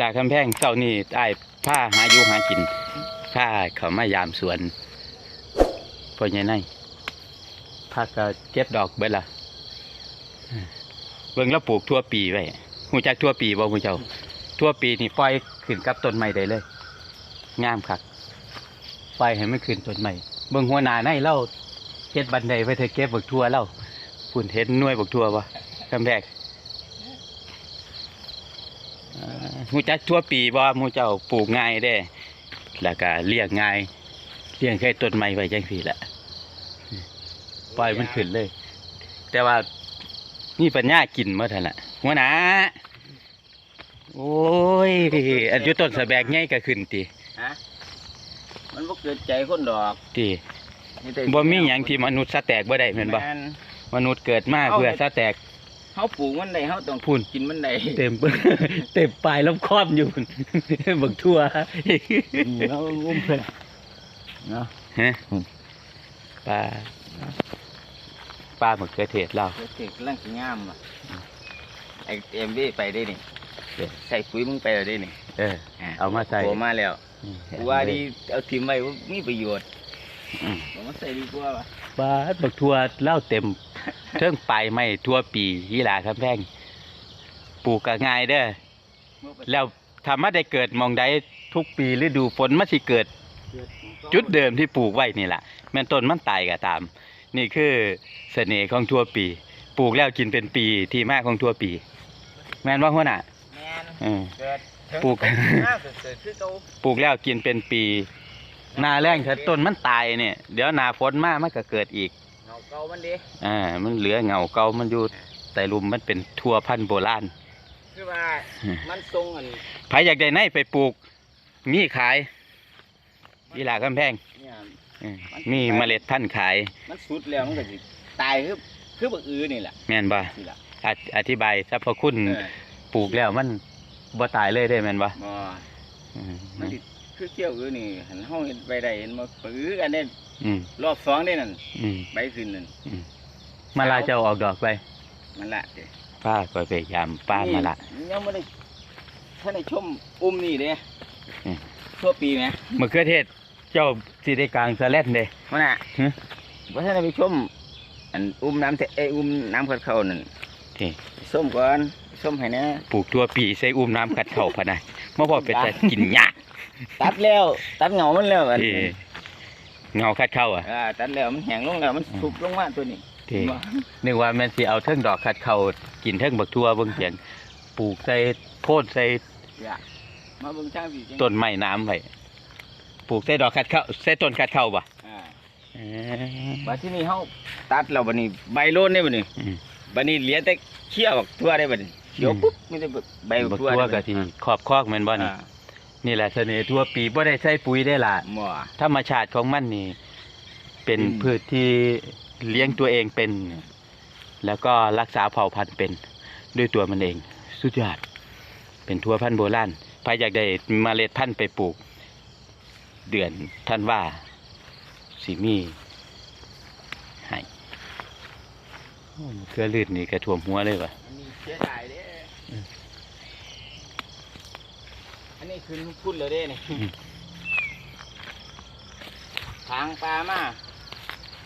ลาคำแพงเจ้านี่ไอ้ผ้าหาอยู่หากินผ้าเขามายามสวนพ่อใหญ่ในผ้าก็เก็บดอกเบิดละเบิ่งแล้วปลูกทั่วปีไว้หูจักทั่วปีบ่หูเจ้าทั่วปีนี่ปล่อยขึ้นกับต้นไม้ได้เลย งามคักปล่อยให้มันขึ้นต้นไม้เบิ่งหัวหน้าในเล่าเฮ็ดบันไดไว้เธอเก็บบักทั่วเล่าคุณเห็นหน่วยบักทั่วบ่คำแพงอ่า หมูจักทั่วปีบ่หมูเจ้าปลูกง่ายเด้ แล้วก็เลี้ยงง่ายเลี้ยงแค่ต้นไม้ไว้จังซี่แหละปล่อยมันขึ้นเลย แต่ว่านี่ปัญญากินเมื่อทันละหัวหน้าโอ้ยอันอยู่ต้นสะแบกใหญ่ก็ขึ้นติฮะมันบ่เกิดใจคนดอกติมีแต่บ่มีหยังที่มนุษย์สะแตกบ่ได้แม่นบ่แม่นมนุษย์เกิดมาเพื่อสะแตก เฮาปลูกมันได้เฮาต้องพูนกินมันได้เต็มเต็มปลายลำครอบอยู่บักทั่วนี่เรางุ้มเพิ่นเนาะฮะอืมปลาปลาหมึกเขือเทศเราเด็กกำลังสิงามอะไอ้เอ็มวีไปได้นี่เด้อใส่ปุ๋ยมึงไปแล้วได้นี่เออเอามาใส่โตมาแล้วอืมกูว่าดีเอาถิ่มไว้ว่ามีประโยชน์ อืมเอามาใส่ดีกว่าว่ะปลาหมึกทั่วเล่าเต็มเทิงปลายไม่ทั่วปียี่หลาคำแพงปลูกก็ง่ายเด้อแล้วทำมาได้เกิดหมองใดทุกปีฤดูฝนมันสิเกิด จุดเดิมที่ปลูกไว้นี่แหละแม่นต้นมันตายก็ตาม นี่คือเสน่ห์ของทั่วปี ปลูกแล้วกินเป็นปีที่มาของทั่วปี แม่นว่าหัวหน้าแม่นอืมเกิดถึงปลูกหน้าเกิดคือเก่าปลูกแล้วกินเป็นปี หนาแรงถ้าต้นมันตายเนี่ยเดี๋ยวหนาฝนมามันก็เกิดอีกเงาเก่ามันดิอ่ามันเหลือเงาเก่ามันอยู่แต่ลุมมันเป็นทั่วพันธุ์โบราณคือว่ามันทรงอันใครอยากได้ในไปปลูกมีขายยีหลากำแพงเนี่ยอืมมีเมล็ดพันธุ์ขาย มันสุดแล้วมันก็สิตายคือคือบักอือนี่แหละแม่นบ่นี่ล่ะอธิอธิบายสรรพคุณเออปลูกแล้วมันบ่ตายเลยได้แม่นบ่บ่อืมมันสิ คือเกี่ยวอือนี่หันเฮาเห็นไปได้เห็นบ่ปอือกันเด้อืมรอบสองได้นั่นอืมใบขึ้นนั่นมาลาเจ้าออกดอกไปมันละเด้ป้าก็พยายามป้ามาละ นี่ยังบ่ได้ท่านได้ชมอุ้มนี่เด้อืม ทั่วปีไหมมะเขือเทศเจ้าสิได้กลางสะแลดเด้ มันน่ะฮะบ่ทันได้ไปชมอันอุ้มน้ำเทเอยอุ้มน้ำขัดเข้านั่นที่ไปส้มก่อนไปส้มให้แหนะปลูกตัวปีใส่อุ้มน้ำกัดเข่าพะนะมาพอเป็นแต่กินยาก ตัดแล้ว ตัดเหงามันแล้วอันที่เงาคัดเข้าอะอ่าตัดแล้วมันแห้งลงแล้วมันสุกลงมาตัวนี้ที่บ่นึกว่าแมันสิเอาเทิงดอกคัดเข้ากินเทิงบักทั่วเบิ่งเสียงปลูกใส่โพดใส่อย่ามาเบิ่งช่างพี่จังต้นไม้น้ำไว้ปลูกใส่ดอกคัดเข้าใส่ต้นคัดเข้าบ่อ่าเอบัดที่นี่เฮาตัดแล้วบัดนี้ใบโลนได้บัดนี้อืม บัดนี้เหลือแต่เขี้ยวบักทั่วได้บัดนี้เขียวอืมปุ๊บมีแต่ใบบับักกทั่วทั่วได้ก็บัดที่นี้ขอบคอกแม่นบ่นี่อ่า นี่แหละเสน่ห์ทั่วปีบ่ได้ใส่ปุ๋ยได้ล่ะหม้อธรรมชาติของมันนี่ เป็นอืมพืชที่เลี้ยงตัวเองเป็น แล้วก็รักษาเผ่าพันธุ์เป็นด้วยตัวมันเอง สุดยอด เป็นทั่วพันธุ์โบราณใครอยากได้เมล็ดพันธุ์ไปปลูก เดือนท่านว่าสีมีให้โอ้เกลือลืดนี่กระท่วมหัวเลยวะ อันนี้เสียดายเด้อันนี้คือพูดเลยเด้นี่ทางปลามา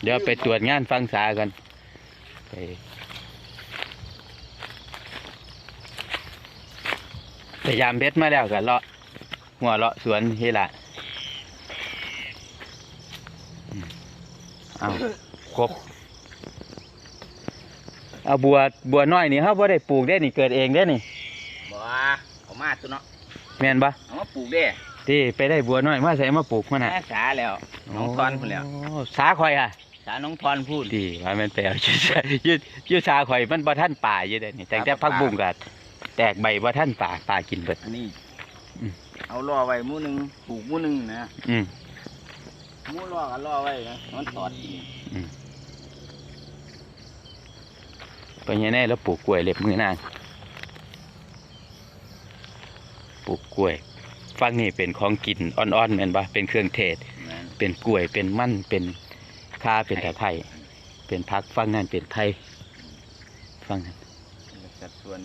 เดี๋ยวไปตรวจงานฟังษากันไปพยายามเบ็ดมาแล้วกันเลาะหัวเลาะสวนเฮละอืมเอาครบเอาบัวบัวน้อยนี่เขาบ่ได้ปลูกได้นี่เกิดเองได้นี่บ่เอามาตัวเนาะ แม่นปะเอามาปลูกเด้ที่ไปได้บัวน้อยมาใส่มาปลูกมาน่ะแม่สาแล้วน้องทอนพุ่นแล้วโอ้สาคอยอะสาน้องทอนพูดดีว่ามันไปเอาอยืดยืดยืดสาข่อยมันบ่ท่านป่าอยู่เด้นี่แต่แต่พักบุ้งก็แตกใบบ่ท่านป่าป่ากินเบิด อันนี้ อืม เอาล่อไว้หมู่หนึงปลูกหมู่หนึงนะอืม หมู่ล่อกันล่อไว้นะมันตอดกินไปยังไงแล้วปลูกกล้วยเล็บมือนาง ปลูกกล้วยฟังนี่เป็นของกินอ่อนๆแม่นบ่เป็นเครื่องเทศนะเป็นกล้วยเป็นมันเป็นข้าเป็นตะไคร้เป็นพักฟังนั่นเป็นไทยฟังนั่นสัดส่วน